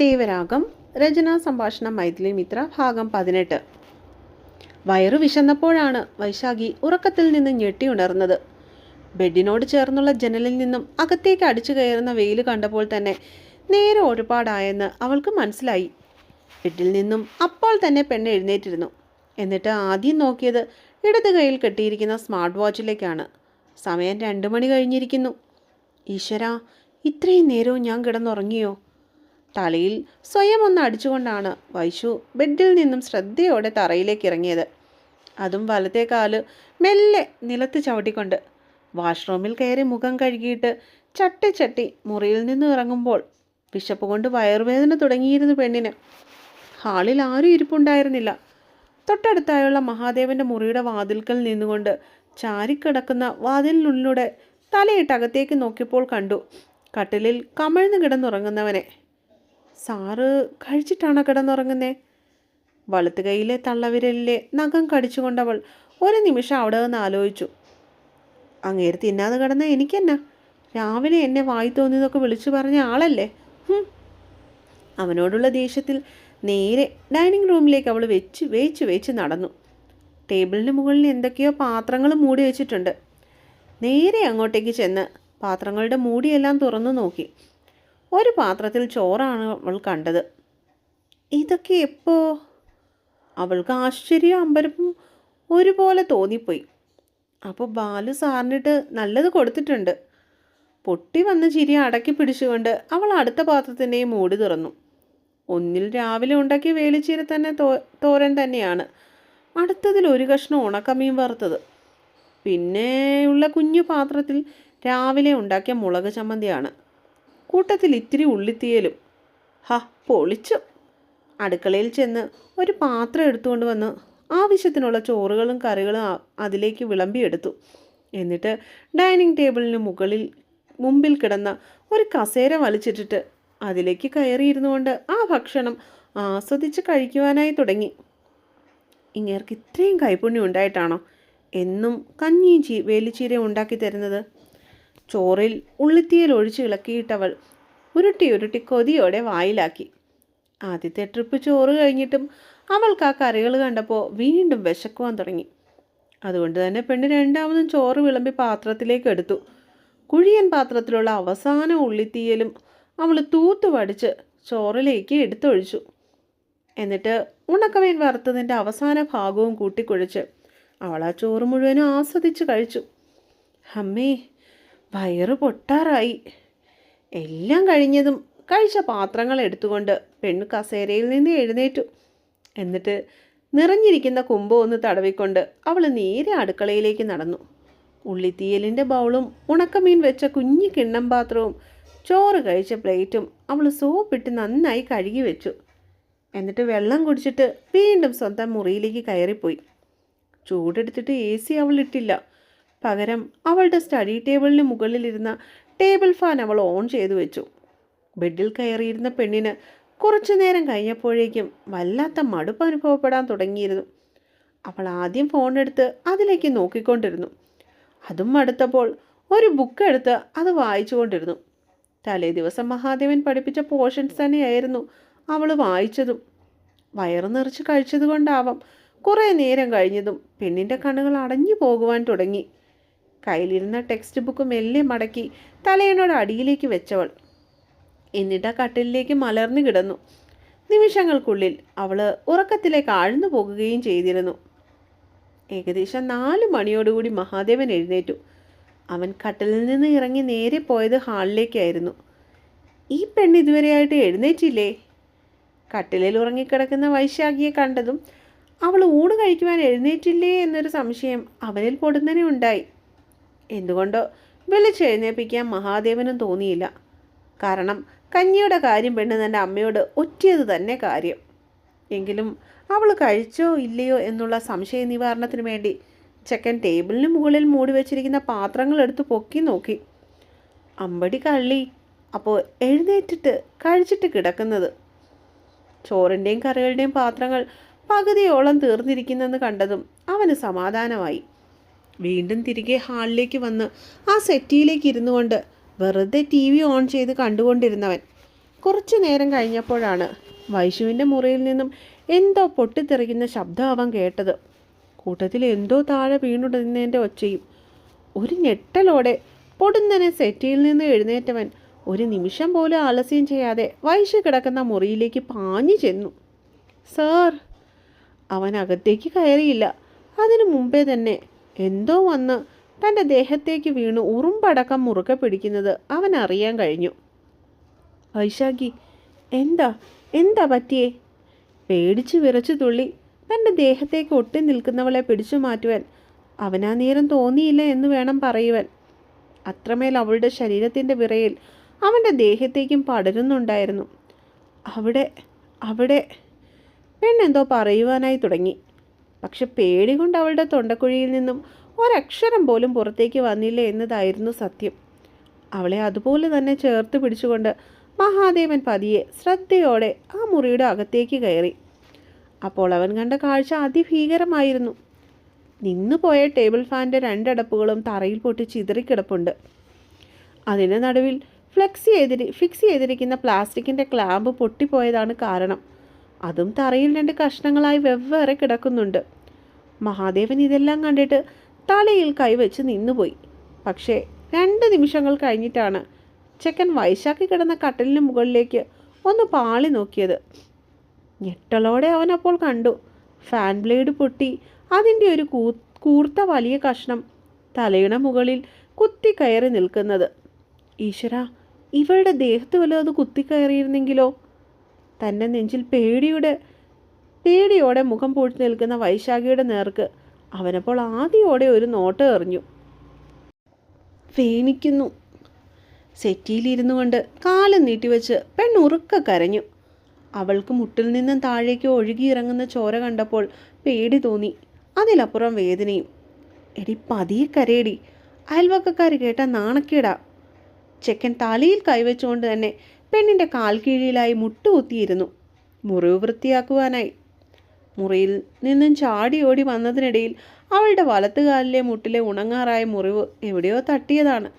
ദേവരാഗം രചനാ സംഭാഷണം മൈഥിലി മിത്ര ഭാഗം പതിനെട്ട്. വയറു വിശന്നപ്പോഴാണ് വൈശാഖി ഉറക്കത്തിൽ നിന്ന് ഞെട്ടിയുണർന്നത് ബെഡിനോട് ചേർന്നുള്ള ജനലിൽ നിന്നും അകത്തേക്ക് അടിച്ചു കയറുന്ന വെയിൽ കണ്ടപ്പോൾ തന്നെ നേരെ ഒരുപാടായെന്ന് അവൾക്ക് മനസ്സിലായി. ബെഡിൽ നിന്നും അപ്പോൾ തന്നെ പെണ്ണ് എഴുന്നേറ്റിരുന്നു. എന്നിട്ട് ആദ്യം നോക്കിയത് ഇടത് കയ്യിൽ കെട്ടിയിരിക്കുന്ന സ്മാർട്ട് വാച്ചിലേക്കാണ്. സമയം രണ്ട് മണി കഴിഞ്ഞിരിക്കുന്നു. ഈശ്വര ഇത്രയും നേരവും ഞാൻ കിടന്നുറങ്ങിയോ? തലയിൽ സ്വയം ഒന്ന് അടിച്ചുകൊണ്ടാണ് വൈശു ബെഡിൽ നിന്നും ശ്രദ്ധയോടെ തറയിലേക്ക് ഇറങ്ങിയത്. അതും വലത്തെ കാൽ മെല്ലെ നിലത്ത് ചവിട്ടിക്കൊണ്ട് വാഷ്റൂമിൽ കയറി മുഖം കഴുകിയിട്ട് ചട്ടി ചട്ടി മുറിയിൽ നിന്ന് ഇറങ്ങുമ്പോൾ വിശപ്പ് കൊണ്ട് വയറുവേദന തുടങ്ങിയിരുന്നു പെണ്ണിന്. ഹാളിൽ ആരും ഇരിപ്പുണ്ടായിരുന്നില്ല. തൊട്ടടുത്തായുള്ള മഹാദേവന്റെ മുറിയുടെ വാതിൽക്കൽ നിന്നുകൊണ്ട് ചാരിക്കിടക്കുന്ന വാതിലിനുള്ളിലൂടെ തലയിട്ട് അകത്തേക്ക് നോക്കിയപ്പോൾ കണ്ടു. കട്ടിലിൽ കമഴ്ന്നു കിടന്നുറങ്ങുന്നവനെ. സാറ് കഴിച്ചിട്ടാണോ കിടന്നുറങ്ങുന്നേ? വലത്ത് കൈയിലെ തള്ളവിരലിലെ നഖം കടിച്ചുകൊണ്ടവൾ ഒരു നിമിഷം അവിടെ നിന്ന് ആലോചിച്ചു. അങ്ങേര് തിന്നാതെ കിടന്ന എനിക്കെന്നാ? രാവിലെ എന്നെ വായി തോന്നിയതൊക്കെ വിളിച്ചു പറഞ്ഞ ആളല്ലേ? അവനോടുള്ള ദേഷ്യത്തിൽ നേരെ ഡൈനിങ് റൂമിലേക്ക് അവൾ വെച്ച് വേച്ച് വേച്ച് നടന്നു. ടേബിളിന് മുകളിൽ എന്തൊക്കെയോ പാത്രങ്ങൾ മൂടി വെച്ചിട്ടുണ്ട്. നേരെ അങ്ങോട്ടേക്ക് ചെന്ന് പാത്രങ്ങളുടെ മൂടിയെല്ലാം തുറന്നു നോക്കി. ഒരു പാത്രത്തിൽ ചോറാണ് അവൾ കണ്ടത്. ഇതൊക്കെ എപ്പോ? അവൾക്ക് ആശ്ചര്യം അമ്പരപ്പും ഒരുപോലെ തോന്നിപ്പോയി. അപ്പോൾ ബാലു സാറിനിട്ട് നല്ലത് കൊടുത്തിട്ടുണ്ട്. പൊട്ടി വന്ന ചിരി അടക്കി പിടിച്ചുകൊണ്ട് അവൾ അടുത്ത പാത്രത്തിന്റെയും മൂടി തുറന്നു. ഒന്നിൽ രാവിലെ ഉണ്ടാക്കിയ വേലിച്ചീര തന്നെ തോ തോരൻ തന്നെയാണ്. അടുത്തതിൽ ഒരു കഷ്ണം ഉണക്കമീൻ വറുത്തത്. പിന്നെ ഉള്ള കുഞ്ഞു പാത്രത്തിൽ രാവിലെ ഉണ്ടാക്കിയ മുളക് ചമ്മന്തിയാണ്. കൂട്ടത്തിൽ ഇത്തിരി ഉള്ളിത്തീയലും. ഹ പൊളിച്ചു. അടുക്കളയിൽ ചെന്ന് ഒരു പാത്രം എടുത്തുകൊണ്ട് വന്ന് ആവശ്യത്തിനുള്ള ചോറുകളും കറികളും അതിലേക്ക് വിളമ്പിയെടുത്തു. എന്നിട്ട് ഡൈനിങ് ടേബിളിന് മുകളിൽ മുമ്പിൽ കിടന്ന ഒരു കസേര വലിച്ചിട്ടിട്ട് അതിലേക്ക് കയറിയിരുന്നു കൊണ്ട് ആ ഭക്ഷണം ആസ്വദിച്ച് കഴിക്കുവാനായി തുടങ്ങി. ഇങ്ങേർക്ക് ഇത്രയും കൈപുണ്യം ഉണ്ടായിട്ടാണോ? എന്നും കഞ്ഞിയും ചീ വേലിച്ചീരയും ഉണ്ടാക്കി തരുന്നത്? ചോറിൽ ഉള്ളിത്തീയിൽ ഒഴിച്ച് ഇളക്കിയിട്ടവൾ ഉരുട്ടി ഉരുട്ടി കൊതിയോടെ വായിലാക്കി. ആദ്യത്തെ ട്രിപ്പ് ചോറ് കഴിഞ്ഞിട്ടും അവൾക്ക് ആ കറികൾ കണ്ടപ്പോൾ വീണ്ടും വിശക്കുവാൻ തുടങ്ങി. അതുകൊണ്ട് തന്നെ പെണ്ണ് രണ്ടാമതും ചോറ് വിളമ്പി പാത്രത്തിലേക്ക് എടുത്തു. കുഴിയൻ പാത്രത്തിലുള്ള അവസാന ഉള്ളിത്തീയലും അവൾ തൂത്തു വടിച്ച് ചോറിലേക്ക് എടുത്തൊഴിച്ചു. എന്നിട്ട് ഉണക്കമീൻ വറുത്തതിന്റെ അവസാന ഭാഗവും കൂട്ടിക്കുഴച്ച് അവൾ ആ ചോറ് മുഴുവനും ആസ്വദിച്ച് കഴിച്ചു. അമ്മേ വയറ് പൊട്ടാറായി. എല്ലാം കഴിഞ്ഞതും കഴിച്ച പാത്രങ്ങൾ എടുത്തുകൊണ്ട് പെണ്ണ് കസേരയിൽ നിന്ന് എഴുന്നേറ്റു. എന്നിട്ട് നിറഞ്ഞിരിക്കുന്ന കുമ്പം ഒന്ന് തടവിക്കൊണ്ട് അവൾ നേരെ അടുക്കളയിലേക്ക് നടന്നു. ഉള്ളിത്തീയലിന്റെ ബൗളും ഉണക്കമീൻ വെച്ച കുഞ്ഞു കിണ്ണം പാത്രവും ചോറ് കഴിച്ച പ്ലേറ്റും അവൾ സോപ്പിട്ട് നന്നായി കഴുകി വെച്ചു. എന്നിട്ട് വെള്ളം കുടിച്ചിട്ട് വീണ്ടും സ്വന്തം മുറിയിലേക്ക് കയറിപ്പോയി. ചൂടെടുത്തിട്ട് എ സി അവൾ ഇട്ടില്ല പകരം അവളുടെ സ്റ്റഡി ടേബിളിന് മുകളിലിരുന്ന ടേബിൾ ഫാൻ അവൾ ഓൺ ചെയ്തു വെച്ചു. ബെഡിൽ കയറിയിരുന്ന പെണ്ണിന് കുറച്ചു നേരം കഴിഞ്ഞപ്പോഴേക്കും വല്ലാത്ത മടുപ്പ് അനുഭവപ്പെടാൻ തുടങ്ങിയിരുന്നു. അവൾ ആദ്യം ഫോൺ എടുത്ത് അതിലേക്ക് നോക്കിക്കൊണ്ടിരുന്നു. അതും മടുത്തപ്പോൾ ഒരു ബുക്ക് എടുത്ത് അത് വായിച്ചുകൊണ്ടിരുന്നു. തലേ ദിവസം മഹാദേവൻ പഠിപ്പിച്ച പോർഷൻസ് തന്നെയായിരുന്നു അവൾ വായിച്ചതും. വയറു നിറച്ച് കഴിച്ചത് കൊണ്ടാവാം കുറേ നേരം കഴിഞ്ഞതും പെണ്ണിന്റെ കണ്ണുകൾ അടഞ്ഞു പോകുവാൻ തുടങ്ങി. കയ്യിലിരുന്ന ടെക്സ്റ്റ് ബുക്ക് മെല്ലെ മടക്കി തലയനോട് അടിയിലേക്ക് വെച്ചവൾ. എന്നിട്ട് ആ കട്ടിലിലേക്ക് മലർന്നു കിടന്നു. നിമിഷങ്ങൾക്കുള്ളിൽ അവൾ ഉറക്കത്തിലേക്ക് ആഴ്ന്നു പോകുകയും ചെയ്തിരുന്നു. ഏകദേശം നാല് മണിയോടുകൂടി മഹാദേവൻ എഴുന്നേറ്റു. അവൻ കട്ടിലിൽ നിന്ന് ഇറങ്ങി നേരെ പോയത് ഹാളിലേക്കായിരുന്നു. ഈ പെണ്ണ് ഇതുവരെയായിട്ട് എഴുന്നേറ്റില്ലേ? കട്ടിലിൽ ഉറങ്ങിക്കിടക്കുന്ന വൈശാഖിയെ കണ്ടതും അവൾ ഊണ് കഴിക്കുവാൻ എഴുന്നേറ്റില്ലേ എന്നൊരു സംശയം അവനിൽ പൊടുന്നനെ ഉണ്ടായി. എന്തുകൊണ്ടോ വിളിച്ചെഴുന്നേൽപ്പിക്കാൻ മഹാദേവനും തോന്നിയില്ല. കാരണം കഞ്ഞിയുടെ കാര്യം പെണ്ണ് തന്റെ അമ്മയോട് ഒറ്റിയത് തന്നെ കാര്യം. എങ്കിലും അവൾ കഴിച്ചോ ഇല്ലയോ എന്നുള്ള സംശയ നിവാരണത്തിന് വേണ്ടി ചെക്കൻ ടേബിളിന് മുകളിൽ മൂടി വെച്ചിരിക്കുന്ന പാത്രങ്ങൾ എടുത്ത് പൊക്കി നോക്കി. അമ്പടി കള്ളി അപ്പോൾ എഴുന്നേറ്റിട്ട് കഴിച്ചിട്ട് കിടക്കുന്നത്. ചോറിന്റെയും കറികളുടെയും പാത്രങ്ങൾ പകുതിയോളം തീർന്നിരിക്കുന്നെന്ന് കണ്ടതും അവന് സമാധാനമായി. വീണ്ടും തിരികെ ഹാളിലേക്ക് വന്ന് ആ സെറ്റിയിലേക്ക് ഇരുന്നു കൊണ്ട് വെറുതെ ടി വി ഓൺ ചെയ്ത് കണ്ടുകൊണ്ടിരുന്നവൻ. കുറച്ചു നേരം കഴിഞ്ഞപ്പോഴാണ് വൈശുവിന്റെ മുറിയിൽ നിന്നും എന്തോ പൊട്ടിത്തെറിക്കുന്ന ശബ്ദം അവൻ കേട്ടത്. കൂട്ടത്തിൽ എന്തോ താഴെ വീണുടുന്നതിന്റെ ഒച്ചയും ഒരു ഞെട്ടലോടെ പൊടുന്നനെ സെറ്റിയിൽ നിന്ന് എഴുന്നേറ്റവൻ ഒരു നിമിഷം പോലും ആലസ്യം ചെയ്യാതെ വൈശു കിടക്കുന്ന മുറിയിലേക്ക് പാഞ്ഞു ചെന്നു. സാർ അവൻ അകത്തേക്ക് കയറിയില്ല. അതിനു മുമ്പേ തന്നെ എന്തോ വന്ന് തന്റെ ദേഹത്തേക്ക് വീണ് ഉറുമ്പടക്കം മുറുകെ പിടിക്കുന്നത് അവൻ അറിയാൻ കഴിഞ്ഞു. വൈശാഖി എന്താ? എന്താ പറ്റിയേ? പേടിച്ച് വിറച്ചു തുള്ളി തന്റെ ദേഹത്തേക്ക് ഒട്ടി നിൽക്കുന്നവളെ പിടിച്ചു മാറ്റുവാൻ അവനാ നേരം തോന്നിയില്ല എന്ന് വേണം പറയുവാൻ. അത്രമേൽ അവളുടെ ശരീരത്തിന്റെ വിറയിൽ അവന്റെ ദേഹത്തേക്കും പടരുന്നുണ്ടായിരുന്നു. അവിടെ അവിടെ പെണ്ണെന്തോ പറയുവാനായി തുടങ്ങി. പക്ഷെ പേടി കൊണ്ട് അവളുടെ തൊണ്ടക്കുഴിയിൽ നിന്നും ഒരക്ഷരം പോലും പുറത്തേക്ക് വന്നില്ല എന്നതായിരുന്നു സത്യം. അവളെ അതുപോലെ തന്നെ ചേർത്ത് പിടിച്ചുകൊണ്ട് മഹാദേവൻ പതിയെ ശ്രദ്ധയോടെ ആ മുറിയുടെ അകത്തേക്ക് കയറി. അപ്പോൾ അവൻ കണ്ട കാഴ്ച അതിഭീകരമായിരുന്നു. നിന്നുപോയ ടേബിൾ ഫാനിന്റെ രണ്ടടപ്പുകളും തറയിൽ പൊട്ടി ചിതറിക്കിടപ്പുണ്ട്. അതിന്റെ നടുവിൽ ഫ്ലെക്സ് ചെയ്തിരി ഫിക്സ് ചെയ്തിരിക്കുന്ന പ്ലാസ്റ്റിക്കിന്റെ ക്ലാമ്പ് പൊട്ടിപ്പോയതാണ് കാരണം. അതും തറയിൽ രണ്ട് കഷ്ണങ്ങളായി വെവ്വേറെ കിടക്കുന്നുണ്ട്. മഹാദേവൻ ഇതെല്ലാം കണ്ടിട്ട് തലയിൽ കൈവച്ച് നിന്നുപോയി. പക്ഷേ രണ്ട് നിമിഷങ്ങൾ കഴിഞ്ഞിട്ടാണ് ചെക്കൻ വൈശാഖി കിടന്ന കട്ടലിന് മുകളിലേക്ക് ഒന്ന് പാളി നോക്കിയത്. ഞെട്ടലോടെ അവനപ്പോൾ കണ്ടു. ഫാൻ ബ്ലേഡ് പൊട്ടി അതിന്റെ ഒരു കൂർത്ത വലിയ കഷ്ണം തലയുടെ മുകളിൽ കുത്തിക്കയറി നിൽക്കുന്നത്. ഈശ്വര ഇവളുടെ ദേഹത്ത് വല്ലതും കുത്തിക്കയറിയിരുന്നെങ്കിലോ തന്റെ നെഞ്ചിൽ പേടിയുടെ പേടിയോടെ മുഖം പൂഴ്ത്തി നിൽക്കുന്ന വൈശാഖിയുടെ നേർക്ക് അവനപ്പോൾ ആദ്യോടെ ഒരു നോട്ട് എറിഞ്ഞു. വേണിക്കുന്നു സെറ്റിയിലിരുന്നു കൊണ്ട് കാലം നീട്ടിവെച്ച് പെണ്ണുറുക്ക കരഞ്ഞു. അവൾക്ക് മുട്ടിൽ നിന്നും താഴേക്ക് ഒഴുകിയിറങ്ങുന്ന ചോര കണ്ടപ്പോൾ പേടി തോന്നി. അതിലപ്പുറം വേദനയും. എടി പതിയെ കരയടി. അയൽവക്കക്കാർ കേട്ട നാണക്കേടാ. ചെക്കൻ തലയിൽ കൈവച്ചുകൊണ്ട് തന്നെ പെണ്ണിന്റെ കാൽ കീഴിലായി മുട്ടുകുത്തിയിരുന്നു മുറിവ് വൃത്തിയാക്കുവാനായി. മുറിയിൽ നിന്നും ചാടി ഓടി വന്നതിനിടയിൽ അവളുടെ വലത്തുകാലിലെ മുട്ടിലെ ഉണങ്ങാറായ മുറിവ് എവിടെയോ തട്ടിയതാണ്.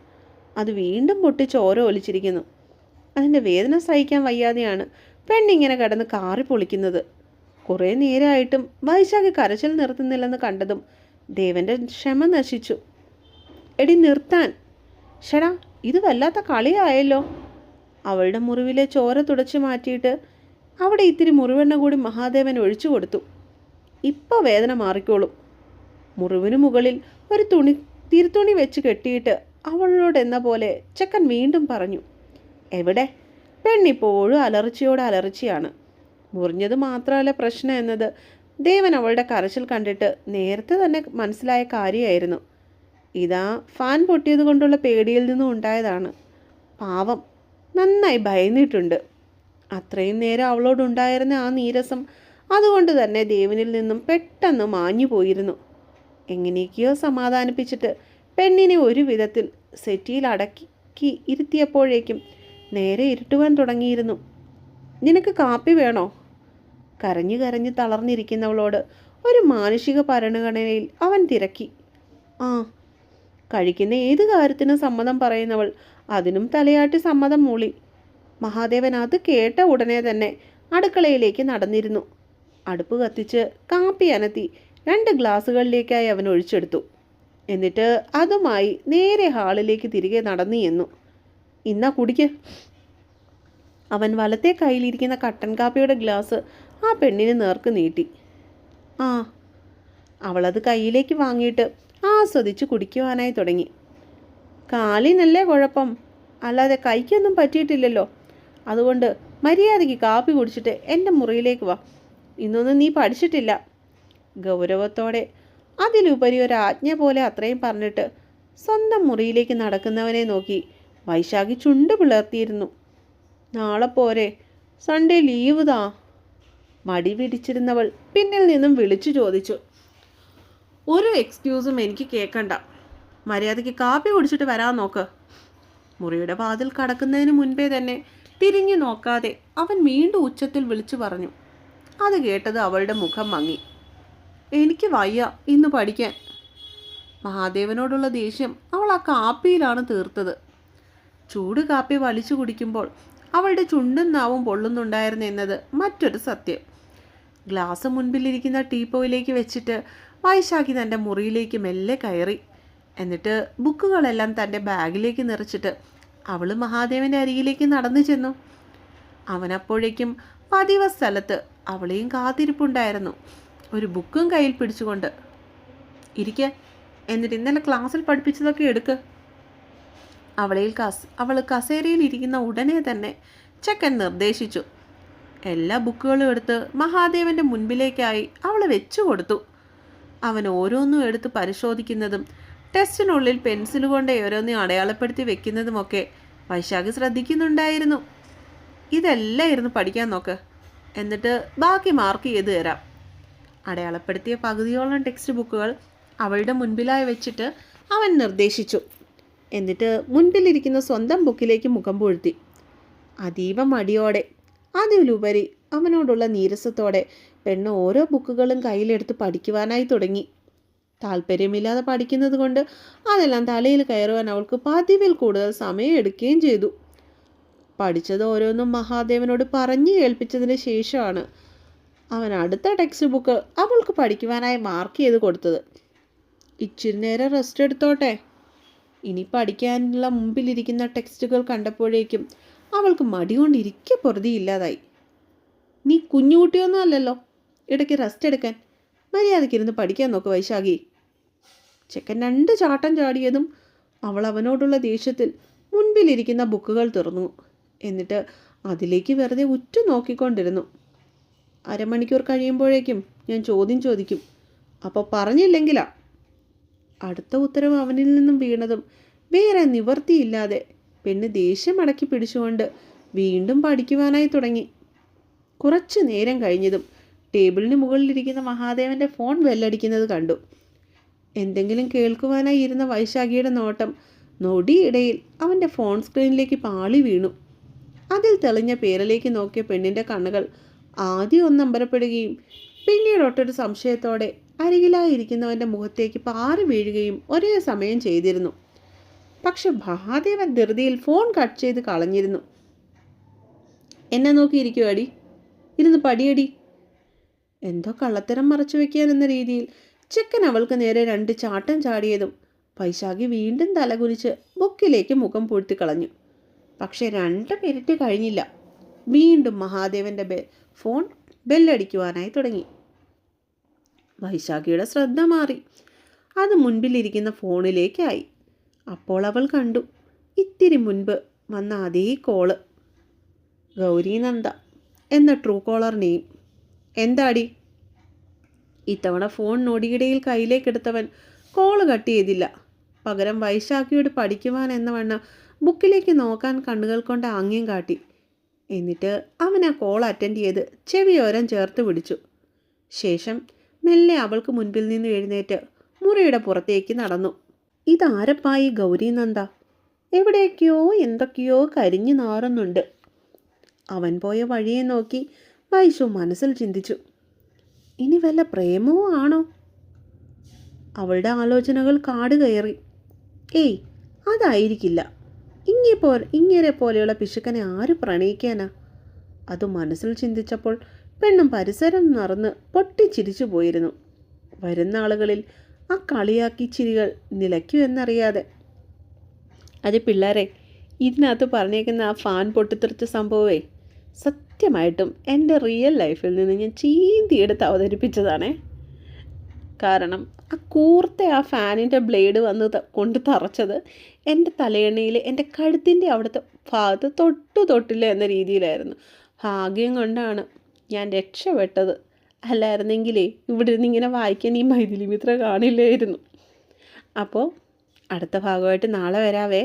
അത് വീണ്ടും പൊട്ടി ചോര ഒലിച്ചിരിക്കുന്നു. അതിന്റെ വേദന സഹിക്കാൻ വയ്യാതെയാണ് പെണ്ണിങ്ങനെ കിടന്ന് കാറി പൊളിക്കുന്നത്. കുറേ നേരമായിട്ടും വൈശാഖി കരച്ചിൽ നിർത്തുന്നില്ലെന്ന് കണ്ടതും ദേവന്റെ ക്ഷമ നശിച്ചു. എടി നിർത്താൻ. ഷടാ ഇത് വല്ലാത്ത കളിയായല്ലോ. അവളുടെ മുറിവിലെ ചോര തുടച്ചു മാറ്റിയിട്ട് അവിടെ ഇത്തിരി മുറിവെണ്ണ കൂടി മഹാദേവൻ ഒഴിച്ചു കൊടുത്തു. ഇപ്പോൾ വേദന മാറിക്കോളും. മുറിവിനു മുകളിൽ ഒരു തുണി തിരുത്തുണി വെച്ച് കെട്ടിയിട്ട് അവളോട് എന്ന പോലെ ചെക്കൻ വീണ്ടും പറഞ്ഞു എവിടെ? പെണ്ണിപ്പോഴും അലർച്ചയോട് അലർച്ചയാണ്. മുറിഞ്ഞത് മാത്രമല്ല പ്രശ്നം എന്നത്. ദേവൻ അവളുടെ കരച്ചിൽ കണ്ടിട്ട് നേരത്തെ തന്നെ മനസ്സിലായ കാര്യമായിരുന്നു. ഇതാ ഫാൻ പൊട്ടിയത് കൊണ്ടുള്ള പേടിയിൽ നിന്നും ഉണ്ടായതാണ്. പാവം നന്നായി ഭയന്നിട്ടുണ്ട്. അത്രയും നേരം അവളോടുണ്ടായിരുന്ന ആ നീരസം അതുകൊണ്ട് തന്നെ ദേവനിൽ നിന്നും പെട്ടെന്ന് മാഞ്ഞു പോയിരുന്നു. എങ്ങനെയൊക്കെയോ സമാധാനിപ്പിച്ചിട്ട് പെണ്ണിനെ ഒരു വിധത്തിൽ സെറ്റിയിൽ അടക്കി ഇരുത്തിയപ്പോഴേക്കും നേരെ ഇരുട്ടുവാൻ തുടങ്ങിയിരുന്നു. നിനക്ക് കാപ്പി വേണോ? കരഞ്ഞു കരഞ്ഞ് തളർന്നിരിക്കുന്നവളോട് ഒരു മാനുഷിക ഭരണഘടനയിൽ അവൻ തിരക്കി. ആ കഴിക്കുന്ന ഏത് കാര്യത്തിനും സമ്മതം പറയുന്നവൾ അതിനും തലയാട്ടി സമ്മതം മൂളി. മഹാദേവൻ അത് കേട്ട ഉടനെ തന്നെ അടുക്കളയിലേക്ക് നടന്നിരുന്നു. അടുപ്പ് കത്തിച്ച് കാപ്പി അനത്തി രണ്ട് ഗ്ലാസ്സുകളിലേക്കായി അവൻ ഒഴിച്ചെടുത്തു. എന്നിട്ട് അതുമായി നേരെ ഹാളിലേക്ക് തിരികെ നടന്നു എന്നു ഇന്നാ കുടിക്ക്. അവൻ വലത്തെ കയ്യിലിരിക്കുന്ന കട്ടൻ കാപ്പിയുടെ ഗ്ലാസ് ആ പെണ്ണിന് നേർക്ക് നീട്ടി. ആ. അവളത് കയ്യിലേക്ക് വാങ്ങിയിട്ട് ആസ്വദിച്ച് കുടിക്കുവാനായി തുടങ്ങി. കാലിനല്ലേ കുഴപ്പം? അല്ലാതെ കൈക്കൊന്നും പറ്റിയിട്ടില്ലല്ലോ. അതുകൊണ്ട് മര്യാദയ്ക്ക് കാപ്പി കുടിച്ചിട്ട് എന്റെ മുറിയിലേക്ക് വാ. ഇന്നൊന്നും നീ പഠിച്ചിട്ടില്ല. ഗൗരവത്തോടെ അതിലുപരി ഒരു ആജ്ഞ പോലെ അത്രയും പറഞ്ഞിട്ട് സ്വന്തം മുറിയിലേക്ക് നടക്കുന്നവനെ നോക്കി വൈശാഖി ചുണ്ട് പിളർത്തിയിരുന്നു. നാളെ പോരെ സൺഡേ ലീവ് താ. മടി പിടിച്ചിരുന്നവൾ പിന്നിൽ നിന്നും വിളിച്ചു ചോദിച്ചു. ഒരു എക്സ്ക്യൂസും എനിക്ക് കേൾക്കണ്ട മര്യാദയ്ക്ക് കാപ്പി കുടിച്ചിട്ട് വരാൻ നോക്ക്. മുറിയുടെ വാതിൽ കടക്കുന്നതിന് മുൻപേ തന്നെ തിരിഞ്ഞു നോക്കാതെ അവൻ വീണ്ടും ഉച്ചത്തിൽ വിളിച്ചു പറഞ്ഞു. അത് കേട്ടത് അവളുടെ മുഖം മങ്ങി. എനിക്ക് വയ്യ ഇന്ന് പഠിക്കാൻ. മഹാദേവനോടുള്ള ദേഷ്യം അവൾ ആ കാപ്പിയിലാണ് തീർത്തത്. ചൂട് കാപ്പി വലിച്ചു കുടിക്കുമ്പോൾ അവളുടെ ചുണ്ടും നാവും പൊള്ളുന്നുണ്ടായിരുന്നു എന്നത് മറ്റൊരു സത്യം. ഗ്ലാസ് മുൻപിലിരിക്കുന്ന ടീപ്പോയിലേക്ക് വെച്ചിട്ട് വൈശാഖി തന്റെ മുറിയിലേക്ക് മെല്ലെ കയറി. എന്നിട്ട് ബുക്കുകളെല്ലാം തന്റെ ബാഗിലേക്ക് നിറച്ചിട്ട് അവൾ മഹാദേവന്റെ അരികിലേക്ക് നടന്നു ചെന്നു. അവനപ്പോഴേക്കും പതിവ് സ്ഥലത്ത് അവളെയും കാത്തിരിപ്പുണ്ടായിരുന്നു. ഒരു ബുക്കും കയ്യിൽ പിടിച്ചുകൊണ്ട് ഇരിക്ക എന്നിട്ട് ഇന്നലെ ക്ലാസ്സിൽ പഠിപ്പിച്ചതൊക്കെ എടുക്ക്. അവളെയിൽ കസ് അവൾ കസേരയിൽ ഇരിക്കുന്ന ഉടനെ തന്നെ ചെക്കൻ നിർദ്ദേശിച്ചു. എല്ലാ ബുക്കുകളും എടുത്ത് മഹാദേവന്റെ മുൻപിലേക്കായി അവൾ വെച്ചു കൊടുത്തു. അവൻ ഓരോന്നും എടുത്ത് പരിശോധിക്കുന്നതും ടെസ്റ്റിനുള്ളിൽ പെൻസിൽ കൊണ്ട് ഓരോന്നും അടയാളപ്പെടുത്തി വെക്കുന്നതുമൊക്കെ വൈശാഖ് ശ്രദ്ധിക്കുന്നുണ്ടായിരുന്നു. ഇതെല്ലാം ഇരുന്ന് പഠിക്കാൻ നോക്ക്. എന്നിട്ട് ബാക്കി മാർക്ക് ചെയ്തു തരാം. അടയാളപ്പെടുത്തിയ പകുതിയോളം ടെക്സ്റ്റ് ബുക്കുകൾ അവളുടെ മുൻപിലായി വെച്ചിട്ട് അവൻ നിർദ്ദേശിച്ചു. എന്നിട്ട് മുൻപിലിരിക്കുന്ന സ്വന്തം ബുക്കിലേക്ക് മുഖം പൊഴുത്തി. അതീവ മടിയോടെ അതിലുപരി അവനോടുള്ള നീരസത്തോടെ പെണ്ണ് ഓരോ ബുക്കുകളും കയ്യിലെടുത്ത് പഠിക്കുവാനായി തുടങ്ങി. താല്പര്യമില്ലാതെ പഠിക്കുന്നത് കൊണ്ട് അതെല്ലാം തലയിൽ കയറുവാൻ അവൾക്ക് പതിവിൽ കൂടുതൽ സമയം എടുക്കുകയും ചെയ്തു. പഠിച്ചത് ഓരോന്നും മഹാദേവനോട് പറഞ്ഞു കേൾപ്പിച്ചതിന് ശേഷമാണ് അവൻ അടുത്ത ടെക്സ്റ്റ് ബുക്ക് അവൾക്ക് പഠിക്കുവാനായി മാർക്ക് ചെയ്ത് കൊടുത്തത്. ഇച്ചിരി നേരം റെസ്റ്റ് എടുത്തോട്ടെ. ഇനി പഠിക്കാനുള്ള മുമ്പിലിരിക്കുന്ന ടെക്സ്റ്റുകൾ കണ്ടപ്പോഴേക്കും അവൾക്ക് മടി കൊണ്ടിരിക്കെ പൊറുതിയില്ലാതായി. നീ കുഞ്ഞുകുട്ടിയൊന്നും അല്ലല്ലോ. ഇടയ്ക്ക് റെസ്റ്റ് എടുക്കാൻ. മര്യാദയ്ക്കിരുന്ന് പഠിക്കാൻ നോക്ക് വൈശാഖി. ചെക്കൻ രണ്ട് ചാട്ടം ചാടിയതും അവൾ അവനോടുള്ള ദേഷ്യത്തിൽ മുൻപിലിരിക്കുന്ന ബുക്കുകൾ തുറന്നു. എന്നിട്ട് അതിലേക്ക് വെറുതെ ഉറ്റു നോക്കിക്കൊണ്ടിരുന്നു. അരമണിക്കൂർ കഴിയുമ്പോഴേക്കും ഞാൻ ചോദ്യം ചോദിക്കും അപ്പോൾ പറഞ്ഞില്ലെങ്കിലാ? അടുത്ത ഉത്തരവ് അവനിൽ നിന്നും വീണതും വേറെ നിവർത്തിയില്ലാതെ പെണ്ണ് ദേഷ്യം അടക്കി പിടിച്ചുകൊണ്ട് വീണ്ടും പഠിക്കുവാനായി തുടങ്ങി. കുറച്ചു നേരം കഴിഞ്ഞതും ടേബിളിന് മുകളിലിരിക്കുന്ന മഹാദേവന്റെ ഫോൺ ബെല്ലടിക്കുന്നത് കണ്ടു. എന്തെങ്കിലും കേൾക്കുവാനായി ഇരുന്ന വൈശാഖിയുടെ നോട്ടം നൊടിയിടയിൽ അവന്റെ ഫോൺ സ്ക്രീനിലേക്ക് പാളി വീണു. അതിൽ തെളിഞ്ഞ പേരിലേക്ക് നോക്കിയ പെണ്ണിന്റെ കണ്ണുകൾ ആദ്യം ഒന്നമ്പരപ്പെടുകയും പിന്നീട് ഒട്ടൊരു സംശയത്തോടെ അരികിലായിരിക്കുന്നവന്റെ മുഖത്തേക്ക് പാറി വീഴുകയും ഒരേ സമയം ചെയ്തിരുന്നു. പക്ഷെ മഹാദേവൻ ധൃതിയിൽ ഫോൺ കട്ട് ചെയ്ത് കളഞ്ഞിരുന്നു. എന്നെ നോക്കിയിരിക്കുവാടി. ഇരുന്ന് പടിയടി. എന്തോ കള്ളത്തരം മറച്ചു വെക്കാൻ എന്ന രീതിയിൽ ചെക്കൻ അവൾക്ക് നേരെ രണ്ട് ചാട്ടം ചാടിയതും പൈശാഖി വീണ്ടും തലകുനിച്ച് ബുക്കിലേക്ക് മുഖം പൂഴ്ത്തി കളഞ്ഞു. പക്ഷേ രണ്ട് മിനിറ്റ് കഴിഞ്ഞില്ല. വീണ്ടും മഹാദേവന്റെ ബെ ഫോൺ ബെല്ലടിക്കുവാനായി തുടങ്ങി. വൈശാഖിയുടെ ശ്രദ്ധ മാറി. അത് മുൻപിലിരിക്കുന്ന ഫോണിലേക്കായി. അപ്പോൾ അവൾ കണ്ടു. ഇത്തിരി മുൻപ് വന്ന അതേ കോൾ. ഗൗരീനന്ദ എന്ന ട്രൂ കോളർ നെയിം എന്താടി? ഇത്തവണ ഫോൺ നൊടിയിടയിൽ കയ്യിലേക്കെടുത്തവൻ കോൾ കട്ട് ചെയ്തില്ല. പകരം വൈശാഖിയോട് പഠിക്കുവാൻ എന്ന വണ്ണം ബുക്കിലേക്ക് നോക്കാൻ കണ്ണുകൾ കൊണ്ട് ആംഗ്യം കാട്ടി. എന്നിട്ട് അവൻ ആ കോൾ അറ്റൻഡ് ചെയ്ത് ചെവിയോരം ചേർത്ത് പിടിച്ചു. ശേഷം മെല്ലെ അവൾക്ക് മുൻപിൽ നിന്ന് എഴുന്നേറ്റ് മുറിയുടെ പുറത്തേക്ക് നടന്നു. ഇതാരപ്പായി ഗൗരി നന്ദ? എവിടേക്കോ എന്തൊക്കെയോ കരിഞ്ഞു നാറുന്നുണ്ട്. അവൻ പോയ വഴിയെ നോക്കി വൈശു മനസ്സിൽ ചിന്തിച്ചു. ഇനി വല്ല പ്രേമവും ആണോ? അവളുടെ ആലോചനകൾ കാട് കയറി. ഏയ് അതായിരിക്കില്ല. ഇങ്ങേ പോ ഇങ്ങനെ പോലെയുള്ള പിശുക്കനെ ആര് പ്രണയിക്കാനാ? അത് മനസ്സിൽ ചിന്തിച്ചപ്പോൾ പെണ്ണും പരിസരം നിറന്ന് പൊട്ടിച്ചിരിച്ചു പോയിരുന്നു. വരുന്ന ആളുകളിൽ ആ കളിയാക്കി ചിരികൾ നിലയ്ക്കൂ എന്നറിയാതെ. അത് പിള്ളേരെ ഇതിനകത്ത് പറഞ്ഞേക്കുന്ന ആ ഫാൻ പൊട്ടിത്തെറിച്ച സംഭവമേ സത്യമായിട്ടും എന്റെ റിയൽ ലൈഫിൽ നിന്ന് ഞാൻ ചീന്തിയെടുത്ത് അവതരിപ്പിച്ചതാണേ. കാരണം ആ കൂർത്ത ആ ഫാനിന്റെ ബ്ലേഡ് വന്ന് കൊണ്ട് തറച്ചത് എന്റെ തലയെണ്ണയിൽ എന്റെ കഴുത്തിന്റെ അവിടുത്തെ ഭാഗത്ത് തൊട്ടു തൊട്ടില്ല എന്ന രീതിയിലായിരുന്നു. ഭാഗ്യം കൊണ്ടാണ് ഞാൻ രക്ഷപ്പെട്ടത്. അല്ലായിരുന്നെങ്കിലേ ഇവിടെ നിന്ന് ഇങ്ങനെ വായിക്കാൻ ഈ മൈഥിലി മിത്ര കാണില്ലായിരുന്നു. അപ്പോൾ അടുത്ത ഭാഗമായിട്ട് നാളെ വരാവേ.